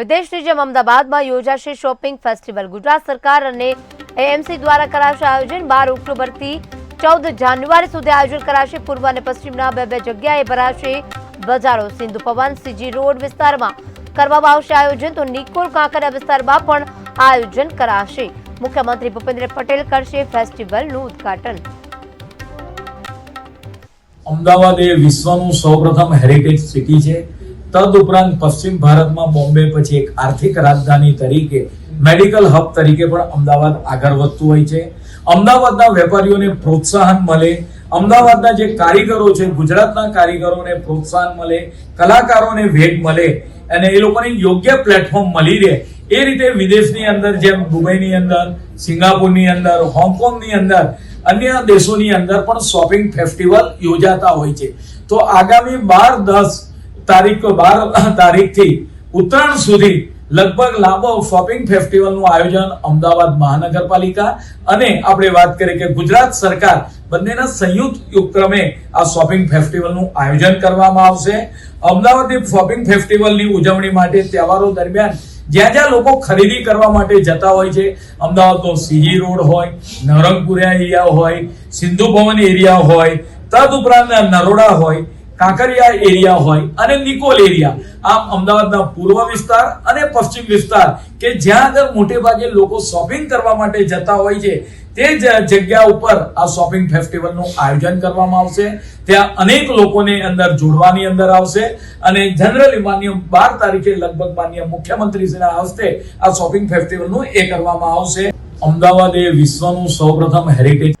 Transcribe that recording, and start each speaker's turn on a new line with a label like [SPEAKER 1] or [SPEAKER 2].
[SPEAKER 1] વિદેશની જેમ અમદાવાદમાં યોજાશે શોપિંગ ફેસ્ટિવલ. ગુજરાત સરકાર અને એએમસી દ્વારા કરાશે આયોજન. બાર ઓક્ટોબરથી ચૌદ જાન્યુઆરી સુધી આયોજન કરાશે. પૂર્વ અને પશ્ચિમના બે બે જગ્યાએ ભરાશે બજારો. સિંધુ પવન, સીજી રોડ વિસ્તારમાં કરવામાં આવશે આયોજન. તો નિકોલ કાંકરિયા વિસ્તારમાં પણ આયોજન કરાશે. મુખ્યમંત્રી ભૂપેન્દ્ર પટેલ કરશે ફેસ્ટિવલનું ઉદ્ઘાટન.
[SPEAKER 2] અમદાવાદ એ વિશ્વનું સૌપ્રથમ હેરિટેજ સિટી છે. તદ ઉપરાંત પશ્ચિમ ભારતમાં બોમ્બે પછી એક આર્થિક રાજધાની તરીકે, મેડિકલ હબ તરીકે પણ અમદાવાદ આગળ વધતું હોય છે. અમદાવાદના વેપારીઓને પ્રોત્સાહન મળે. અમદાવાદના જે કારીગરો છે, ગુજરાતના કારીગરોને પ્રોત્સાહન મળે, કલાકારોને ભેટ મળે અને એ લોકોને યોગ્ય પ્લેટફોર્મ મળી રહે. એ રીતે વિદેશની અંદર જેમ દુબઈની અંદર, સિંગાપુરની અંદર, હોંગકોંગની અંદર, અન્ય દેશોની અંદર પણ શોપિંગ ફેસ્ટિવલ યોજાતા હોય છે. તો આગામી બાર દસ તારીખ બાર તારીખથી ઉત્તરાયણ સુધી લગભગ લાંબો શોપિંગ ફેસ્ટિવલનું આયોજન અમદાવાદ મહાનગરપાલિકા અને આપણે વાત કરીએ કે ગુજરાત સરકાર બંનેના સંયુક્ત ઉપક્રમે આ શોપિંગ ફેસ્ટિવલનું આયોજન કરવામાં આવશે. અમદાવાદની શોપિંગ ફેસ્ટિવલની ઉજવણી માટે તહેવારો દરમિયાન જ્યાં જ્યાં લોકો ખરીદી કરવા માટે જતા હોય છે અમદાવાદનો સીજી રોડ હોય નરંગપુરિયા એરિયા હોય, સિંધુ ભવન એરિયા હોય, તદ ઉપરાંત નરોડા હોય કાંકરિયા એરિયા હોય અને નિકોલ એરિયા, આમ અમદાવાદના પૂર્વ વિસ્તાર અને પશ્ચિમ વિસ્તાર, કે જ્યાં આગળ મોટે ભાગે લોકો શોપિંગ કરવા માટે જતા હોય છે, તે જ જગ્યા ઉપર આ શોપિંગ ફેસ્ટિવલનું આયોજન કરવામાં આવશે. ત્યાં અનેક લોકોને અંદર જોડવાની અંદર આવશે અને જનરલી માન્ય બાર તારીખે લગભગ માન્ય મુખ્યમંત્રીશ્રીના હસ્તે આ શોપિંગ ફેસ્ટિવલનું એ કરવામાં આવશે. અમદાવાદ એ વિશ્વનું સૌપ્રથમ હેરિટેજ